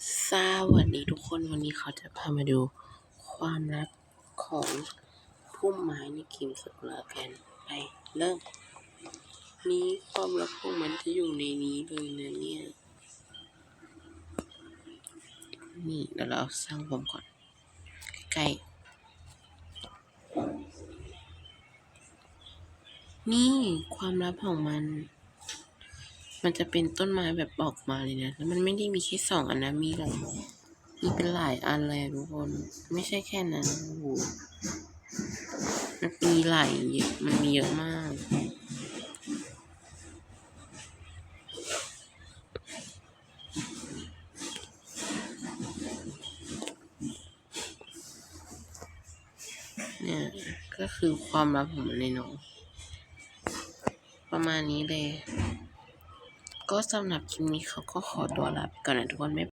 สวัสดีทุกคนวันนี้เขาจะพามาดูความลับของพุ่มไม้ในเกมสกุลาแกนไปเริ่ม นี้ความลับของมันจะอยู่ในนี้เลยนะเนี่ยนี่เดี๋ยวเราสร้างผมก่อน ใกล้ๆนี่ความลับของมัน มันจะเป็นต้นไม้แบบออกมาเลยนะ แล้วมันไม่ได้มีแค่สองอันนะ มีแบบมีเป็นหลายอันเลยทุกคน ไม่ใช่แค่นั้นโอ้โหมันมีหลายเยอะมันมีเยอะมาก เนี่ย ก็คือความลับของมันเลยเนาะประมาณนี้เลย ก็สำหรับคลิปนี้เขาก็ขอตัวลาไปก่อนนะทุกคนไม่